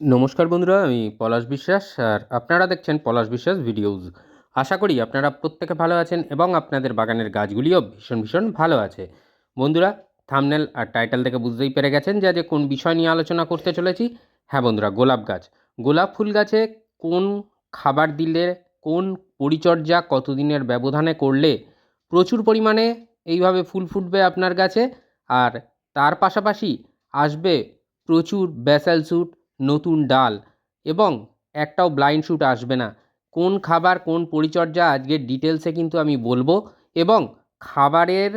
নমস্কার বন্ধুরা, আমি পলাশ বিশ্বাস আর আপনারা দেখছেন পলাশ বিশ্বাস ভিডিওস। আশা করি আপনারা প্রত্যেকে ভালো আছেন এবং আপনাদের বাগানের গাছগুলিও ভীষণ ভীষণ ভালো আছে। বন্ধুরা, থামনেল আর টাইটেল থেকে বুঝতেই পেরে গেছেন যে আজকে কোন বিষয় নিয়ে আলোচনা করতে চলেছি। হ্যাঁ বন্ধুরা, গোলাপ গাছ। গোলাপ ফুল গাছে কোন খাবার দিলে, কোন পরিচর্যা কতদিনের ব্যবধানে করলে প্রচুর পরিমাণে এইভাবে ফুল ফুটবে আপনার গাছে? আর তার পাশাপাশি আসবে প্রচুর ব্যাসাল স্যুট নতুন ডাল এবং একটাও ব্লাইন্ড শ্যুট আসবে না। কোন খাবার, কোন পরিচর্যা আজকের ডিটেলসে কিন্তু আমি বলব এবং খাবারের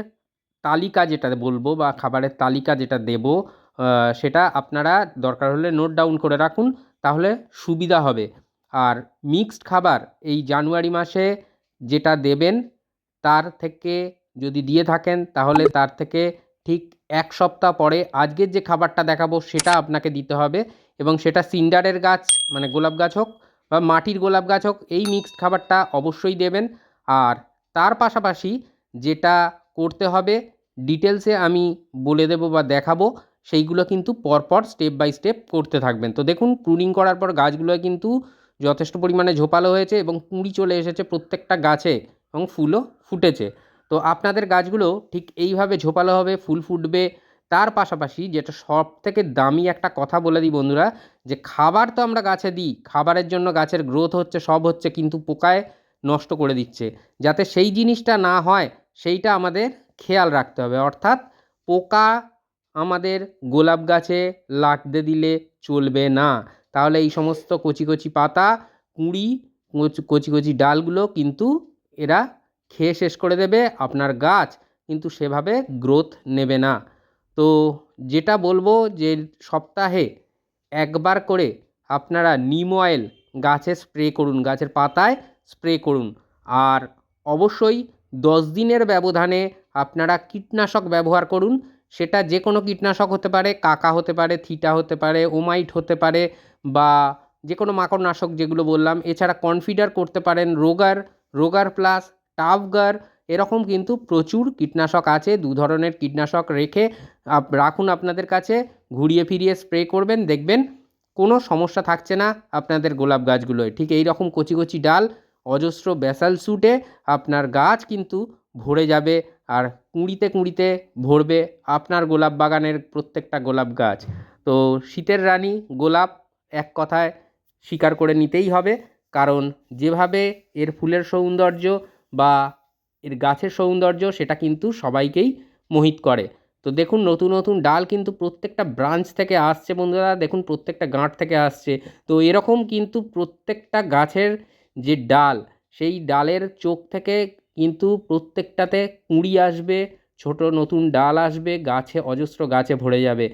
তালিকা যেটা বলব বা খাবারের তালিকা যেটা দেব সেটা আপনারা দরকার হলে নোট ডাউন করে রাখুন, তাহলে সুবিধা হবে। আর মিক্সড খাবার এই জানুয়ারি মাসে যেটা দেবেন, তার থেকে যদি দিয়ে থাকেন, তাহলে তার থেকে ঠিক এক সপ্তাহ পরে আজকের যে খাবারটা দেখাবো, সেটা আপনাকে দিতে হবে। এবং সেটা সিন্ডারের গাছ মানে গোলাপ গাছ হোক বা মাটির গোলাপ গাছ হোক, এই মিক্সড খাবারটা অবশ্যই দেবেন। আর তার পাশাপাশি যেটা করতে হবে ডিটেলসে আমি বলে দেবো বা দেখাবো, সেইগুলো কিন্তু পরপর স্টেপ বাই স্টেপ করতে থাকবেন। তো দেখুন প্রুনিং করার পর গাছগুলো কিন্তু যথেষ্ট পরিমাণে ঝোপালো হয়েছে এবং কুঁড়ি চলে এসেছে প্রত্যেকটা গাছে এবং ফুলও ফুটেছে। তো আপনাদের গাছগুলো ঠিক এইভাবে ঝোপালো হবে, ফুল ফুটবে তার পাশাপাশি যেটা সব থেকে দামি একটা কথা বলে দিই বন্ধুরা, যে খাবার তো আমরা গাছে দিই, খাবারের জন্য গাছের গ্রোথ হচ্ছে, সব হচ্ছে কিন্তু পোকায় নষ্ট করে দিচ্ছে। যাতে সেই জিনিসটা না হয়, সেইটা আমাদের খেয়াল রাখতে হবে। অর্থাৎ পোকা আমাদের গোলাপ গাছে লাগতে দিলে চলবে না। তাহলে এই সমস্ত কচি কচি পাতা, কুঁড়ি, কচি কচি ডালগুলো কিন্তু এরা খেয়ে শেষ করে দেবে। আপনার গাছ কিন্তু সেভাবে গ্রোথ নেবে না। তো যেটা বলব যে সপ্তাহে একবার করে আপনারা নিম অয়েল গাছে স্প্রে করুন, গাছের পাতায় স্প্রে করুন। আর অবশ্যই দশ দিনের ব্যবধানে আপনারা কীটনাশক ব্যবহার করুন। সেটা যে কোনো কীটনাশক হতে পারে, কাকা হতে পারে, থিটা হতে পারে, ওমাইট হতে পারে বা যে কোনো মাকড়নাশক যেগুলো বললাম। এছাড়া কনফিডার করতে পারেন রোগার রোগার প্লাস, টাফগার এরকম কিন্তু প্রচুর কীটনাশক আছে, দু ধরনের কীটনাশক রেখে রাখুন আপনাদের কাছে, ঘুরিয়ে ফিরিয়ে স্প্রে করবেন, দেখবেন কোনো সমস্যা থাকছে না আপনাদের গোলাপ গাছগুলোয়। ঠিক এই রকম কচি কচি ডাল, অজস্র ব্যাসাল স্যুটে আপনার গাছ কিন্তু ভরে যাবে আর কুঁড়িতে কুঁড়িতে ভরবে আপনার গোলাপ বাগানের প্রত্যেকটা গোলাপ গাছ। তো শীতের রানী গোলাপ এক কথায় স্বীকার করে নিতেই হবে, কারণ যেভাবে এর ফুলের সৌন্দর্য বা এর গাছের সৌন্দর্য সেটা কিন্তু সবাইকেই মোহিত করে। তো দেখুন, নতুন নতুন ডাল কিন্তু প্রত্যেকটা ব্রাঞ্চ থেকে আসছে বন্ধুরা। দেখুন, প্রত্যেকটা গাঁট থেকে আসছে। তো এরকম কিন্তু প্রত্যেকটা গাছের যে ডাল, সেই ডালের চোখ থেকে কিন্তু প্রত্যেকটাতে কুঁড়ি আসবে, ছোট নতুন ডাল আসবে, গাছে, অজস্র গাছে ভরে যাবে।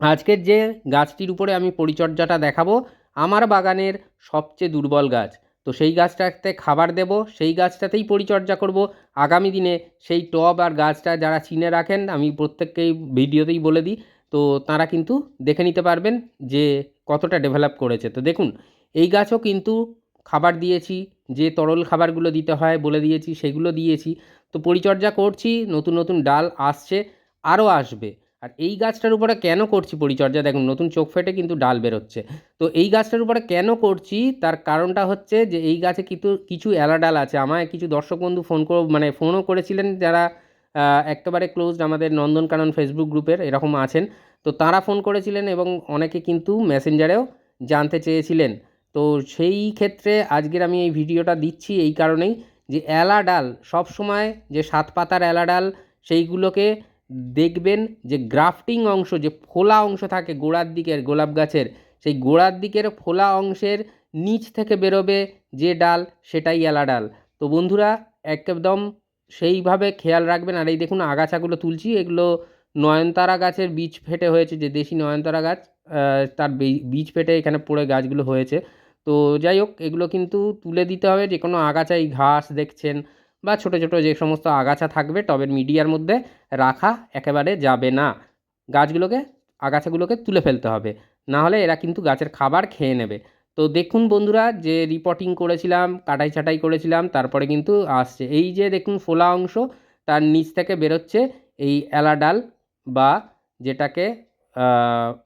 আজকের যে গাছটির উপরে আমি পরিচর্যাটা দেখাবো, আমার বাগানের সবচেয়ে দুর্বল গাছ। তো সেই গাছটাতে খাবার দেব, সেই গাছটাতেই পরিচর্যা করব। আগামী দিনে সেই টব আর গাছটা যারা চিনে রাখেন, আমি প্রত্যেককেই ভিডিওতেই বলে দিই, তো তারা কিন্তু দেখে নিতে পারবেন যে কতটা ডেভেলপ করেছে। তো দেখুন, এই গাছও কিন্তু খাবার দিয়েছি, যে তরল খাবারগুলো দিতে হয় বলে দিয়েছি, সেগুলো দিয়েছি। তো পরিচর্যা করছি, নতুন নতুন ডাল আসছে, আরও আসবে। আর এই গাছটার উপরে কেন করছি পরিচর্যা? দেখুন, নতুন চোখ ফেটে কিন্তু ডাল বেরোচ্ছে। তো এই গাছটার উপরে কেন করছি? তার কারণটা হচ্ছে যে এই গাছে কিন্তু কিছু এলা ডাল আছে। আমায় কিছু দর্শক বন্ধু ফোন করে মানে ফোনও করেছিলেন যারা একেবারে ক্লোজড আমাদের নন্দনকানন ফেসবুক গ্রুপের, এরকম আছেন। তো তারা ফোন করেছিলেন এবং অনেকে কিন্তু মেসেঞ্জারেও জানতে চেয়েছিলেন। তো সেই ক্ষেত্রে আজকের আমি এই ভিডিওটা দিচ্ছি এই কারণেই যে এলা ডাল সবসময় যে সাত পাতার এলা ডাল সেইগুলোকে দেখবেন যে গ্রাফটিং অংশ, যে ফোলা অংশ থাকে গোড়ার দিকের গোলাপ গাছের, সেই গোড়ার দিকের ফোলা অংশের নিচ থেকে বেরোবে যে ডাল, সেটাই এলা ডাল। তো বন্ধুরা, একদম সেইভাবে খেয়াল রাখবেন। আর এই দেখুন আগাছাগুলো তুলছি, এগুলো নয়নতারা গাছের বীজ ফেটে হয়েছে, যে দেশি নয়নতারা গাছ তার বীজ ফেটে এখানে পড়ে গাছগুলো হয়েছে। তো যাই হোক, এগুলো কিন্তু তুলে দিতে হবে যে কোনো আগাছাই ঘাস দেখছেন বা ছোটো ছোটো যে সমস্ত আগাছা থাকবে টবের মিডিয়ার মধ্যে রাখা একেবারে যাবে না। গাছগুলোকে, আগাছাগুলোকে তুলে ফেলতে হবে। না হলে এরা কিন্তু গাছের খাবার খেয়ে নেবে। তো দেখুন বন্ধুরা, যে রিপোর্টিং করেছিলাম, কাটাই ছাটাই করেছিলাম, তারপরে কিন্তু আসছে। এই যে দেখুন ফোলা অংশ, তার নিচ থেকে বেরোচ্ছে এই এলাডাল বা যেটাকে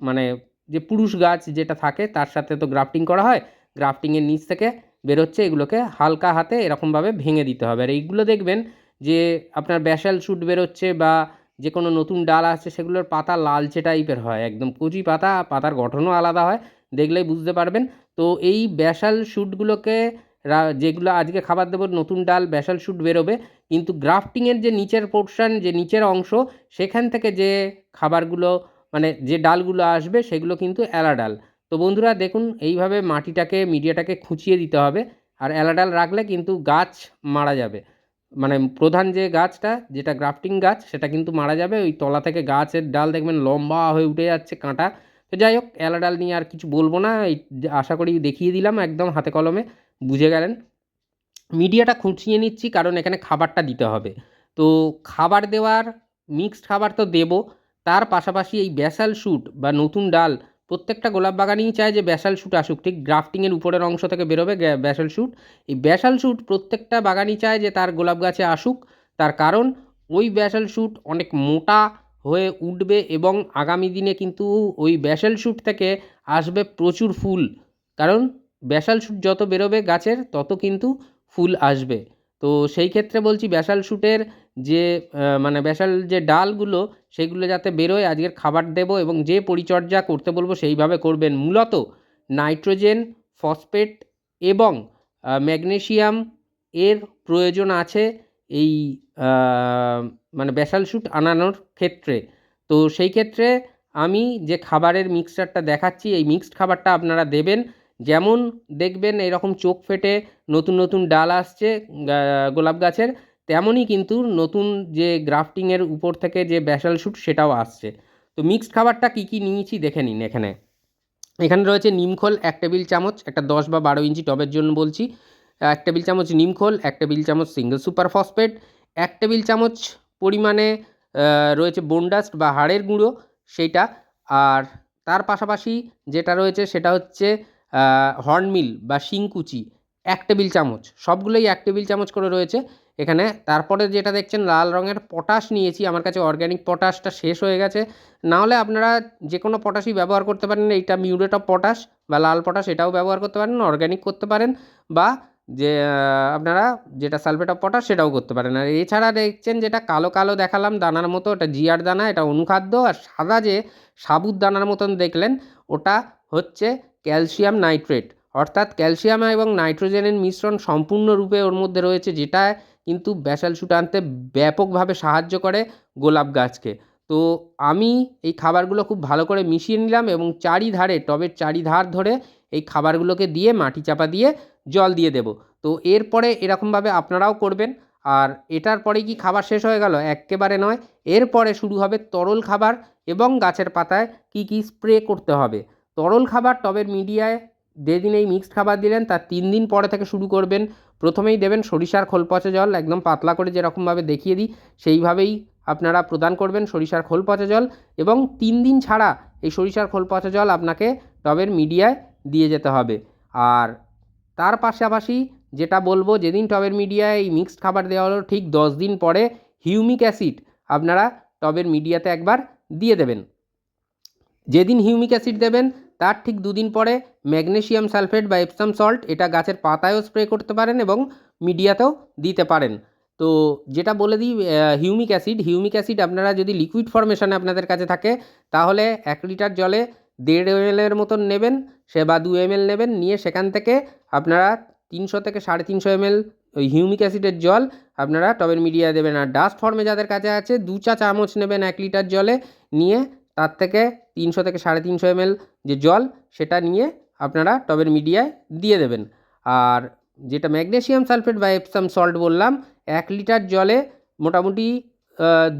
মানে যে পুরুষ গাছ যেটা থাকে, তার সাথে তো গ্রাফটিং করা হয়। গ্রাফটিংয়ের নিচ থেকে বেরোচ্ছে, এগুলোকে হালকা হাতে এরকমভাবে ভেঙে দিতে হবে। আর এইগুলো দেখবেন যে আপনার ব্যাসাল শ্যুট বেরোচ্ছে বা যে কোনো নতুন ডাল আসছে, সেগুলোর পাতা লালচে টাইপের হয়, একদম কচি পাতা, পাতার গঠনও আলাদা হয়, দেখলেই বুঝতে পারবেন। তো এই ব্যাসাল শ্যুটগুলোকে রা- যেগুলো আজকে খাবার দেবো, নতুন ডাল ব্যাসাল শ্যুট বেরোবে, কিন্তু গ্রাফটিংয়ের যে নিচের পোর্শন, যে নিচের অংশ, সেখান থেকে যে খাবারগুলো মানে যে ডালগুলো আসবে, সেগুলো কিন্তু অ্যালা ডাল তো বন্ধুরা দেখুন, এইভাবে মাটিটাকে, মিডিয়াটাকে খুঁচিয়ে দিতে হবে আর অ্যালা ডাল রাখলে কিন্তু গাছ মারা যাবে। মানে প্রধান যে গাছটা, যেটা গ্রাফটিং গাছ, সেটা কিন্তু মারা যাবে। ওই তলা থেকে গাছের ডাল দেখবেন লম্বা হয়ে উঠে যাচ্ছে কাঁটা। তো যাই হোক অ্যালা ডাল নিয়ে আর কিছু বলব না। এই আশা করি দেখিয়ে দিলাম একদম হাতে কলমে, বুঝে গেলেন। মিডিয়াটা খুঁচিয়ে নিচ্ছি কারণ এখানে খাবারটা দিতে হবে। তো খাবার দেওয়ার, মিক্সড খাবার তো দেবো। তার পাশাপাশি এই ব্যাসাল শ্যুট বা নতুন ডাল প্রত্যেকটা গোলাপ বাগানেই চায় যে ব্যাসাল শ্যুট আসুক, ঠিক? গ্রাফটিংয়ের উপরের অংশ থেকে বেরোবে ব্যাসাল শ্যুট। এই ব্যাসাল শ্যুট প্রত্যেকটা বাগানই চায় যে তার গোলাপ গাছে আসুক। তার কারণ, ওই ব্যাসাল শ্যুট অনেক মোটা হয়ে উঠবে এবং আগামী দিনে কিন্তু ওই ব্যাসাল শ্যুট থেকে আসবে প্রচুর ফুল। কারণ, ব্যাসাল শ্যুট যত বেরোবে গাছের, তত কিন্তু ফুল আসবে। তো সেই ক্ষেত্রে বলছি ব্যাসাল শ্যুটের যে মানে ব্যাসাল যে ডালগুলো, সেগুলো যাতে বেরোয়, আজকের খাবার দেবো এবং যে পরিচর্যা করতে বলব সেইভাবে করবেন। মূলত নাইট্রোজেন, ফসফেট এবং ম্যাগনেশিয়াম এর প্রয়োজন আছে এই মানে ব্যাসাল শ্যুট আনানোর ক্ষেত্রে। তো সেই ক্ষেত্রে আমি যে খাবারের মিক্সচারটা দেখাচ্ছি, এই মিক্সড খাবারটা আপনারা দেবেন। যেমন দেখবেন এরকম চোখ ফেটে নতুন নতুন ডাল আসছে গোলাপ গাছের, তেমনই কিন্তু নতুন যে গ্রাফটিংয়ের উপর থেকে যে ব্যাসাল শ্যুট সেটাও আসছে। তো মিক্সড খাবারটা কী কী নিয়েছি দেখে নিন এখানে। এখানে রয়েছে নিমখোল এক টেবিল চামচ, একটা দশ বা বারো ইঞ্চি টবের জন্য বলছি। এক টেবিল চামচ নিমখোল এক টেবিল চামচ সিঙ্গেল সুপার ফসফেট, এক টেবিল চামচ পরিমাণে রয়েছে বোনডাস্ট বা হাড়ের গুঁড়ো, সেইটা। আর তার পাশাপাশি যেটা রয়েছে সেটা হচ্ছে হর্নমিল বা শিংকুচি, এক টেবিল চামচ। সবগুলোই এক টেবিল চামচ করে রয়েছে এখানে। তারপরে যেটা দেখছেন, লাল রঙের পটাশ নিয়েছি। আমার কাছে অর্গ্যানিক পটাশটা শেষ হয়ে গেছে। নাহলে আপনারা যে কোনো পটাশই ব্যবহার করতে পারেন। এইটা মিউরেট অফ পটাশ বা লাল পটাশ, এটাও ব্যবহার করতে পারেন, অর্গ্যানিক করতে পারেন বা যে আপনারা যেটা সালফেট অফ পটাশ, সেটাও করতে পারেন। আর এছাড়া দেখছেন, যেটা কালো কালো দেখালাম, দানার মতো, ওটা জিয়ার দানা, এটা অনুখাদ্য। আর সাদা যে সাবুত দানার মতন দেখলেন, ওটা হচ্ছে ক্যালসিয়াম নাইট্রেট। অর্থাৎ ক্যালসিয়াম এবং নাইট্রোজেনের মিশ্রণ সম্পূর্ণরূপে ওর মধ্যে রয়েছে, যেটা কিন্তু ব্যাসাল শুট আনতে ব্যাপকভাবে সাহায্য করে গোলাপ গাছকে। তো আমি এই খাবারগুলো খুব ভালো করে মিশিয়ে নিলাম এবং চারিধারে, টবের চারিধার ধরে এই খাবারগুলোকে দিয়ে মাটি চাপা দিয়ে জল দিয়ে দেব। তো এরপরে এরকমভাবে আপনারাও করবেন। আর এটার পরে কি খাবার শেষ হয়ে গেল? একেবারে নয়। এরপরে শুরু হবে তরল খাবার এবং গাছের পাতায় কি কি স্প্রে করতে হবে। তরল খাবার টবের মিডিয়ায় যেদিন এই মিক্সড খাবার দিলেন, তার তিন দিন পরে থেকে শুরু করবেন। প্রথমেই দেবেন সরিষার খোল পচা জল, একদম পাতলা করে যেরকমভাবে দেখিয়ে দিই, সেইভাবেই আপনারা প্রদান করবেন সরিষার খোল পচা জল এবং তিন দিন ছাড়া এই সরিষার খোল পচা জল আপনাকে টবের মিডিয়ায় দিয়ে যেতে হবে। আর তার পাশাপাশি যেটা বলব, যেদিন টবের মিডিয়ায় এই মিক্সড খাবার দেওয়া হলো, ঠিক দশ দিন পরে হিউমিক অ্যাসিড আপনারা টবের মিডিয়াতে একবার দিয়ে দেবেন। যেদিন হিউমিক অ্যাসিড দেবেন তার ঠিক দুদিন পরে ম্যাগনেসিয়াম সালফেট বা এপসাম সল্ট এটা গাছের পাতায়ও স্প্রে করতে পারেন এবং মিডিয়াতেও দিতে পারেন। তো যেটা বলে দিই হিউমিক অ্যাসিড হিউমিক অ্যাসিড আপনারা যদি লিকুইড ফরমেশনে আপনাদের কাছে থাকে, তাহলে এক লিটার জলে দেড় এম এমএলের মতন নেবেন, সে বা দু এমএল নেবেন, নিয়ে সেখান থেকে আপনারা তিনশো থেকে সাড়ে তিনশো এমএল ওই হিউমিক অ্যাসিডের জল আপনারা টবের মিডিয়া দেবেন। আর ডাস্ট ফর্মে যাদের কাছে আছে, দু চা চামচ নেবেন এক লিটার জলে, নিয়ে তার থেকে তিনশো থেকে সাড়ে তিনশো এমএল যে জল, সেটা নিয়ে আপনারা টবের মিডিয়ায় দিয়ে দেবেন। আর যেটা ম্যাগনেশিয়াম সালফেট বা এপসাম সল্ট বললাম, এক লিটার জলে মোটামুটি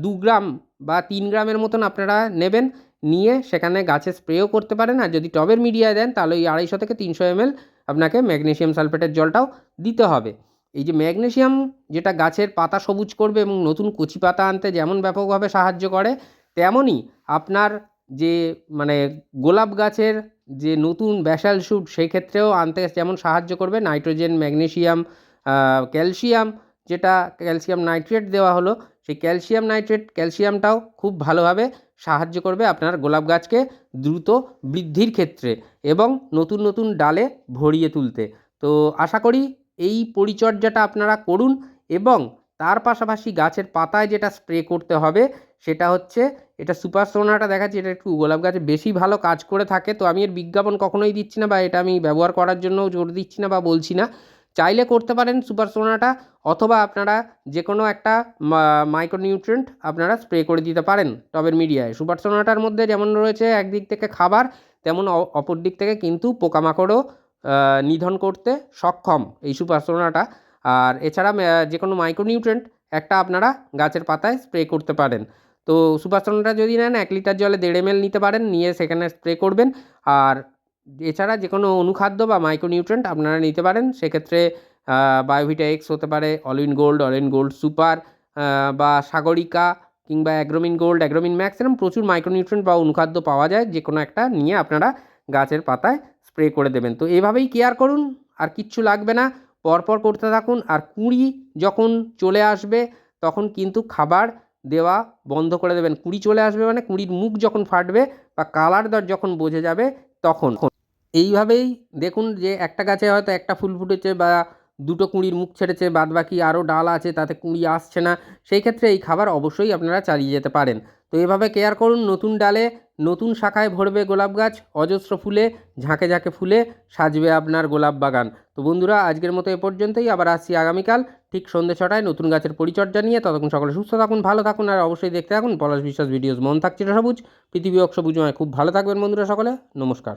দু গ্রাম বা তিন গ্রামের মতন আপনারা নেবেন। নিয়ে সেখানে গাছে স্প্রেও করতে পারেন। আর যদি টবের মিডিয়ায় দেন, তাহলে ওই আড়াইশো থেকে তিনশো এমএল আপনাকে ম্যাগনেশিয়াম সালফেটের জলটাও দিতে হবে। এই যে ম্যাগনেশিয়াম যেটা গাছের পাতা সবুজ করবে এবং নতুন কচি পাতা আনতে যেমন ব্যাপকভাবে সাহায্য করে, তেমনই আপনার যে মানে গোলাপ গাছের যে নতুন ব্যাসাল শুট সেই ক্ষেত্রেও আনতে যেমন সাহায্য করবে নাইট্রোজেন ম্যাগনেসিয়াম ক্যালসিয়াম যেটা ক্যালসিয়াম নাইট্রেট দেওয়া হলো, সেই ক্যালসিয়াম নাইট্রেট ক্যালসিয়ামটাও খুব ভালোভাবে সাহায্য করবে আপনার গোলাপ গাছকে দ্রুত বৃদ্ধির ক্ষেত্রে এবং নতুন নতুন ডালে ভরিয়ে তুলতে। তো আশা করি এই পরিচর্যাটা আপনারা করুন এবং তার পাশাপাশি গাছের পাতায় যেটা স্প্রে করতে হবে সেটা হচ্ছে, এটা সুপার সোনাটা দেখাচ্ছি, এটা একটু গোলাপ গাছে বেশি ভালো কাজ করে থাকে, তো আমি এর বিজ্ঞাপন কখনোই দিচ্ছি না বা এটা আমি ব্যবহার করার জন্য জোর দিচ্ছি না বা বলছি না। চাইলে করতে পারেন সুপার সোনাটা অথবা আপনারা যে কোনো একটা মাইক্রোনিউট্রেন্ট আপনারা স্প্রে করে দিতে পারেন টবের মিডিয়ায়। সুপার সোনাটার মধ্যে যেমন রয়েছে একদিক থেকে খাবার, তেমন অপর দিক থেকে কিন্তু পোকামাকড়ও নিধন করতে সক্ষম এই সুপার সোনাটা আর এছাড়া যে কোনো মাইক্রোনিউট্রেন্ট একটা আপনারা গাছের পাতায় স্প্রে করতে পারেন। তো সুপার যদি নেন, এক লিটার জলে দেড় এম নিতে পারেন, নিয়ে সেখানে স্প্রে করবেন। আর এছাড়া যে কোনো অনুখাদ্য বা মাইক্রোনিউট্রেন্ট আপনারা নিতে পারেন। সেক্ষেত্রে বায়োভিটা এক্স হতে পারে Olin gold Olin gold super বা সাগরিকা কিংবা অ্যাগ্রোমিন গোল্ড অ্যাগ্রোমিন ম্যাক্স এরকম প্রচুর মাইক্রোনিউট্রেন্ট বা অনুখাদ্য পাওয়া যায়। যে কোনো একটা নিয়ে আপনারা গাছের পাতায় স্প্রে করে দেবেন। তো এভাবেই কেয়ার করুন, আর কিচ্ছু লাগবে না। পরপর করতে থাকুন। আর কুঁড়ি যখন চলে আসবে, তখন কিন্তু খাবার দেওয়া বন্ধ করে দেবেন। কুড়ি চলে আসবে মানে কুড়ির মুখ যখন ফাটবে বা কালার দর যখন বোঝে যাবে তখন। এইভাবেই দেখুন যে একটা গাছে হয়তো একটা ফুল ফুটেছে বা দুটো কুঁড়ির মুখ ছেড়েছে বাদ বাকি আরও ডাল আছে, তাতে কুঁড়ি আসছে না। সেই ক্ষেত্রে এই খাবার অবশ্যই আপনারা চালিয়ে যেতে পারেন। তো এভাবে কেয়ার করুন, নতুন ডালে নতুন শাখায় ভরবে গোলাপ গাছ, অজস্র ফুলে, ঝাঁকে ঝাঁকে ফুলে সাজবে আপনার গোলাপ বাগান। তো বন্ধুরা, আজকের মতো এ পর্যন্তই, আবার আসছি আগামীকাল, ঠিক সন্ধ্যে ছটায় নতুন গাছের পরিচর্যা নিয়ে। ততক্ষণ সকলে সুস্থ থাকুন, ভালো থাকুন, আর অবশ্যই দেখতে থাকুন পলাশ বিশ্বাস ভিডিওস। মন থাকছে সবুজ, পৃথিবী অক্ষ বুঝুমায় খুব ভালো থাকবেন বন্ধুরা সকলে। নমস্কার।